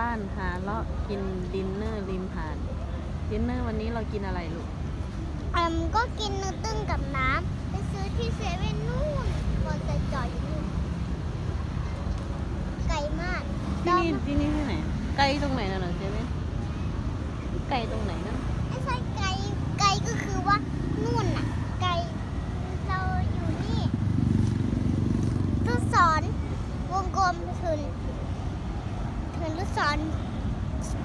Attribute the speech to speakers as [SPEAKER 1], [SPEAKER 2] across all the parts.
[SPEAKER 1] บ้านๆหาเลาะกินดินเนอร์ริมหาดดินเนอร์วันนี้เรากินอะไรลูก
[SPEAKER 2] อืมก็กินเนื้อตึ้งกับน้ำไปซื้อที่เซเว่นนู่นบนจะจอดอยู่นู่นไกลมาก
[SPEAKER 1] ที่นี่ที่นี่ที่ไหนไกลตรงไหนน่ะเหรอเจเว่นไกลตรงไหนนะ
[SPEAKER 2] ไม่ใช่ไกลไกลก็คือว่านู่นน่ะไกลเราอยู่นี่ลูกศรวงกลมถึง ถึงลูกศร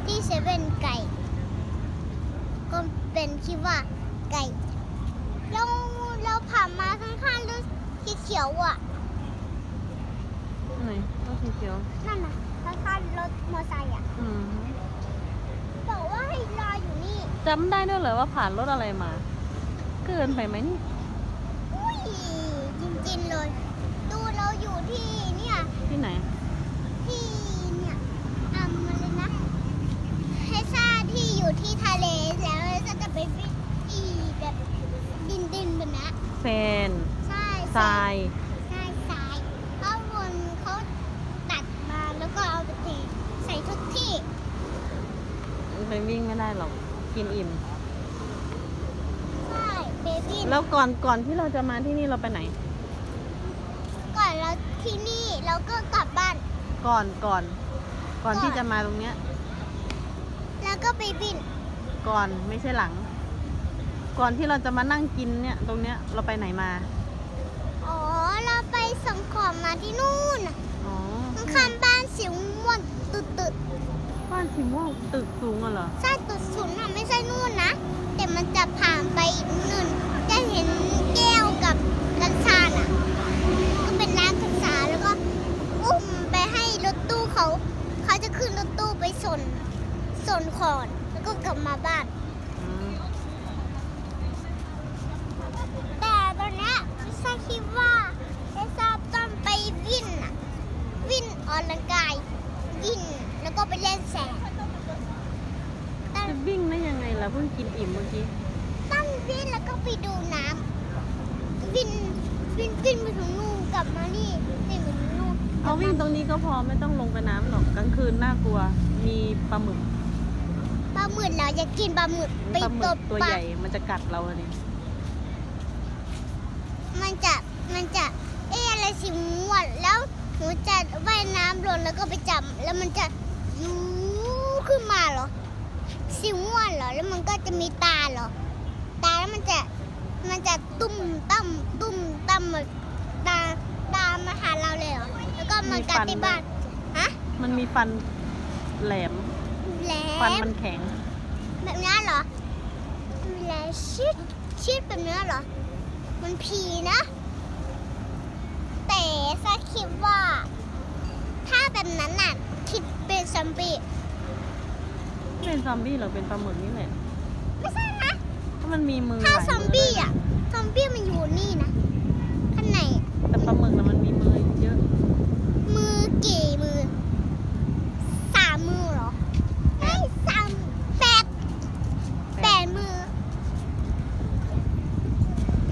[SPEAKER 2] ที่เซเว่นไก่ ก็เป็นคิดว่าไก่เราเราผ่านมาข้างๆรถสีเขียวอะ
[SPEAKER 1] ไหนต้องสีเขียว
[SPEAKER 2] นั่นน่ะข้างๆรถมอเตอร์ไซค์อะ
[SPEAKER 1] อืม
[SPEAKER 2] บอกว่าให้รออยู่นี่
[SPEAKER 1] จำได้ด้วยเหรอว่าผ่านรถอะไรมา เกินไปไหมนี่
[SPEAKER 2] อุ้ยจริงๆเลย ดูเราอยู่ที่เนี่ย
[SPEAKER 1] ที่ไหน
[SPEAKER 2] ที่เนี่ยอ่ำอะไรนะเฮซ่าที่อยู่ที่ทะเลแล้วเฮซ่าจะไปวิ่งที่แบบดินดินๆแบบนี้
[SPEAKER 1] แฟน
[SPEAKER 2] ใช่
[SPEAKER 1] ทราย
[SPEAKER 2] ใช่ทรายข้างบนเขาตัดมาแล้วก็เอาไปเทใส่ทุกที่
[SPEAKER 1] ไป วิ่งไม่ได้หรอก กินอิ่ม
[SPEAKER 2] ใช่เบบี้
[SPEAKER 1] แล้วก่อนก่อนที่เราจะมาที่นี่เราไปไหน
[SPEAKER 2] ก่อนเราที่นี่เราก็กลับบ้าน
[SPEAKER 1] ก่อนก่อนก่อน
[SPEAKER 2] ก่อน
[SPEAKER 1] ที่จะมาตรงเนี้ย
[SPEAKER 2] แล้วก็ไปบิน
[SPEAKER 1] ก่อนไม่ใช่หลัง ก่อนที่เราจะมานั่งกินเนี่ย ตรงเนี้ยเราไปไหนมา
[SPEAKER 2] อ๋อ เราไปส่งของมาที่นู่นน่ะ
[SPEAKER 1] อ๋อ
[SPEAKER 2] ข้างๆบ้านสิวม่วงตึดตึด
[SPEAKER 1] บ้านสีม่วงตึกสูงอะเหรอ
[SPEAKER 2] ใช่ตึกสูงนะไม่ใช่นู่นนะ แต่มันจะผ่านไปอีกหนึ่งจะเห็นแก้วกับกัญชาน่ะ ก็เป็นร้านกัญชาแล้วก็อุ้มไปให้รถตู้เขา เขาจะขึ้นรถตู้ไปส่งส่งของแล้วก็กลับมาบ้าน
[SPEAKER 1] อืม
[SPEAKER 2] แต่ตอนเนี้ยลิซ่าคิดว่าลิซ่าต้องไปวิ่งอะวิ่งออกกำลังกายวิ่งแล้วก็ไปเล่นแสงต้อง
[SPEAKER 1] จะวิ่งได้ยังไงล่ะเพิ่งกิน อิ่มเมื่อกี้
[SPEAKER 2] ต้องวิ่งแล้วก็ไปดูน้ำวิ่งวิ่งวิ่งไปถึงนู่นกลับมานี่วิ่งไปถึงนู่น
[SPEAKER 1] เอาวิ่งตรงนี้ก็พอไม่ต้องลงไปน้ำหรอกกลางคืนน่ากลัว มีปลาหมึก
[SPEAKER 2] ปลาหมึกเราจะกินปลาหมึกไป
[SPEAKER 1] ปลาหมึ
[SPEAKER 2] ต
[SPEAKER 1] ก
[SPEAKER 2] บ
[SPEAKER 1] ตัว
[SPEAKER 2] ปลา
[SPEAKER 1] ใหญ่มันจะกัดเราเลย
[SPEAKER 2] มันจะมันจะเอ๊ะอะไรสีม่วงแล้วหนูจะว่ายน้ำลงแล้วก็ไปจับแล้วมันจะยูขึ้นมาเหรอ สิวม่วนเหรอ แล้วมันก็จะมีตาเหรอ ตาแล้วมันจะ มันจะตุ้มตั้มตุ้มตั้มเหมือนตาตามาหาเราเลยเหรอ แล้วก็มากัดที่บ้าน ฮะ
[SPEAKER 1] มันมีฟันแหลม
[SPEAKER 2] แหล
[SPEAKER 1] ฟัน
[SPEAKER 2] ม
[SPEAKER 1] มันแข็ง
[SPEAKER 2] แบบนี้เหรอแหลมชิดชิดแบบนี้เหรอ มันพีนะ แต่ซาคิดว่า ถ้าแบบนั้นน่ะคิดเป็นซอมบี้
[SPEAKER 1] ไม่ เป็นซอมบี้หรอกเป็นปลาหมึกนี่แหละ
[SPEAKER 2] ไม่ใช่นะ
[SPEAKER 1] ถ้ามันมีมือ
[SPEAKER 2] ถ้า
[SPEAKER 1] หลย
[SPEAKER 2] ซอมบี้อะ ซอมบี้มันอยู่นี่นะ ข้างในอะ
[SPEAKER 1] แต่ปลาหมึกน่ะมันมีมือเยอะ
[SPEAKER 2] มือกี่มือ สามมือเหรอ ไม่สามแปดแปดมือ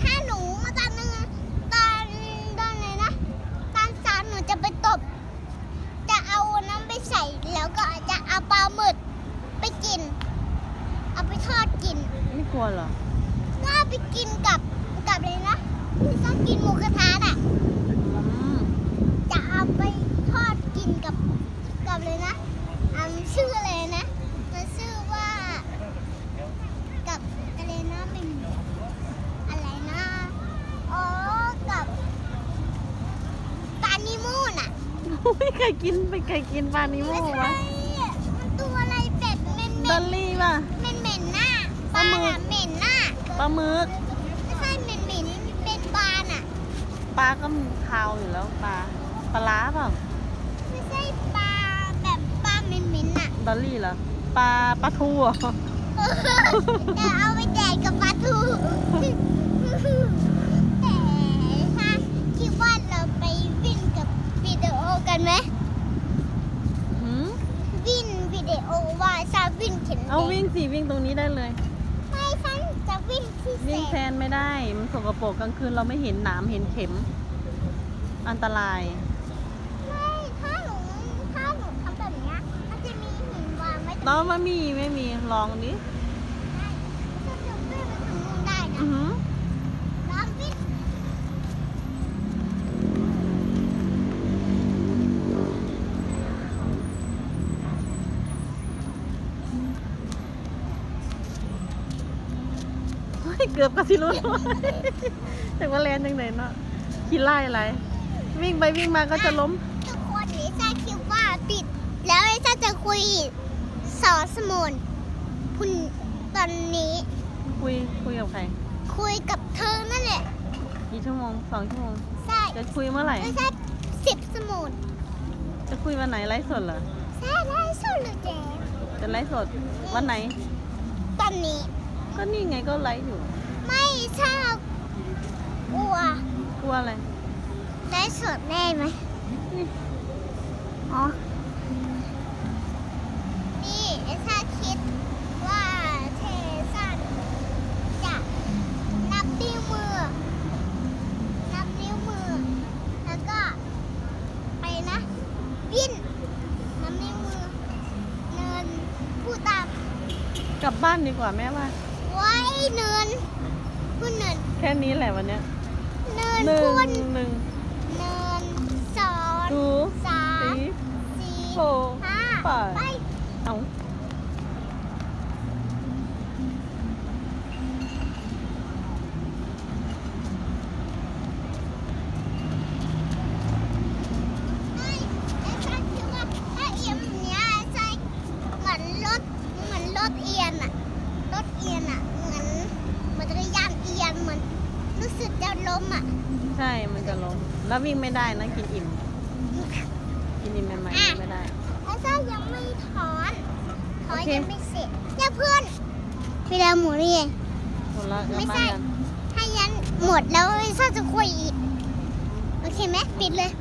[SPEAKER 2] ถ้าหนูมาตอนนึงตอนตอนไหนนะตอนสามหนูจะไปตบ จะเอาน้ำไปใส่แล้วก็จะเอาปลาหมึกไปกิน เอาไปทอดกิน
[SPEAKER 1] ไม่กลัวเหรอ
[SPEAKER 2] ก็เอาไปกินกับกับเลยนะที่ต้องกินหมูกระทะอะ
[SPEAKER 1] อืม
[SPEAKER 2] จะเอาไปทอดกินกับกับเลยนะอันชื่ออะไรนะ มันชื่อว่า กับอะไรนะเป็นอะไรนะอ๋อกับปลานิมูน่ะ
[SPEAKER 1] ไม่เคยกินไม่เคยกินปลานิโม่
[SPEAKER 2] ไม่
[SPEAKER 1] วะ
[SPEAKER 2] ใช่อะมันตัวอะไรเป็ดเหม็นเห
[SPEAKER 1] ด
[SPEAKER 2] ม็
[SPEAKER 1] อนลลี่ป่ะ
[SPEAKER 2] เหม็นเหม็นหน้า ป
[SPEAKER 1] ปลา
[SPEAKER 2] ลา
[SPEAKER 1] หมึก
[SPEAKER 2] น่ะเหม็นหน้า
[SPEAKER 1] ปลาหมึก
[SPEAKER 2] ไม่ใช่เหม็นเหม็นเป็นปลาน่ะ
[SPEAKER 1] ปลาก็คาวอยู่แล้วปลาปลาร้าเปล่า
[SPEAKER 2] ไม่ใช่ปลาแบบปลาเหม็นเหม็นน่ะ
[SPEAKER 1] ดอลลี่เหรอปลาปลาทูเหรอ
[SPEAKER 2] เดี๋ยวเอาไปแจกกับปลาทูแต่ถ้าคิดว่าเราไปวิ่งกับวิดีโอกันไหม
[SPEAKER 1] หืม
[SPEAKER 2] วิ่งวิดีโอว่าชาวิ่งเข็น
[SPEAKER 1] เอาวิ่งสิวิ่งตรงนี้ได้เลย
[SPEAKER 2] ไม่ฉันจะ วิ่งที่แส
[SPEAKER 1] วิ่งแท
[SPEAKER 2] ง
[SPEAKER 1] นไม่ได้ มันสกปรกกลางคืนเราไม่เห็นหนามเห็นเข็ม อันตราย
[SPEAKER 2] ไม่ถ้าหนูถ้าหนูทำแบบเนี้ยมันจะมี
[SPEAKER 1] น้องมามีไม่มีลองดิ
[SPEAKER 2] ถ้าจะวิ่งไปถึงนู่นได้
[SPEAKER 1] อื
[SPEAKER 2] นะ
[SPEAKER 1] อหือ
[SPEAKER 2] น้องวิ่ง
[SPEAKER 1] เฮ้ยเกือบกระสิรุนแต่ว่าแลนจังไหนเนาะขี่ไล่อะไร วิ่งไปวิ่งมาก็จะล้ม
[SPEAKER 2] ทุกคนลิซ่าคิดว่าปิด แล้วลิซ่าจะคุยสอนสมุนคุณตอนนี้
[SPEAKER 1] คุยคุยกับใคร
[SPEAKER 2] คุยกับเธอนั่นแหละ
[SPEAKER 1] กี่ชั่วโมงสองชั่วโมง
[SPEAKER 2] ใช่
[SPEAKER 1] จะคุยเมื่อไหร่
[SPEAKER 2] ไม่ใช่สิบสมุน
[SPEAKER 1] จะคุยวันไหนไลฟ์สดเหรอ
[SPEAKER 2] ใช่ได้สุดเลยเจ๊
[SPEAKER 1] จะไลฟ์สดวันไหน
[SPEAKER 2] ตอนนี้
[SPEAKER 1] ก็นี่ไงก็ไลฟ์อยู่
[SPEAKER 2] ไม่ใช่กลัว
[SPEAKER 1] กลัวอะไร
[SPEAKER 2] ได้สดแน่ไหม
[SPEAKER 1] นี่อ๋อ
[SPEAKER 2] นี่ถ้าคิดว่าเทสันจะนับนิ้วมือ นับนิ้วมือ แล้วก็ไปนะวิ่นนับนิ้วมือ เนินพูดตาม
[SPEAKER 1] กลับบ้านดีกว่าแม่ว่า
[SPEAKER 2] ไว้เนินพูดเนิน
[SPEAKER 1] แค่นี้แหละวันเนี้ย
[SPEAKER 2] เนิน
[SPEAKER 1] หนึ่
[SPEAKER 2] พู
[SPEAKER 1] ง
[SPEAKER 2] ด
[SPEAKER 1] หนึ่ง
[SPEAKER 2] เนินสอง
[SPEAKER 1] ดู
[SPEAKER 2] สาม
[SPEAKER 1] สี่
[SPEAKER 2] สี่
[SPEAKER 1] โฟ
[SPEAKER 2] ห้า
[SPEAKER 1] ไป
[SPEAKER 2] ไป
[SPEAKER 1] เอา
[SPEAKER 2] ไม่ไอ้ฉันคิดว่าถ้าเอียงแบบเนี้ยใช่เหมือนรถเหมือนรถเอียนอะ รถเอียนอะเหมือนเหมือนจักรยานเอียนเหมือนรู้สึกจะล้มอะ
[SPEAKER 1] ใช่ มันจะล้มแล้ววิ่งไม่ได้นะกินอิ่ม กินอิ่มใหม่ๆวิ่งไม่ได้
[SPEAKER 2] ไอ้ซ่ายังไม่ถอนถอน
[SPEAKER 1] โอเค
[SPEAKER 2] ยังไม่เสร็จเนี่ยเพื่อนเวลาหมูนี่ไง
[SPEAKER 1] หมดแล้วกลับ
[SPEAKER 2] ไม่
[SPEAKER 1] บ้า
[SPEAKER 2] ใช่
[SPEAKER 1] นกัน
[SPEAKER 2] ถ้ายันหมดแล้วไอ้ซ่าจะคุยอีก โอเคไหมปิดเลย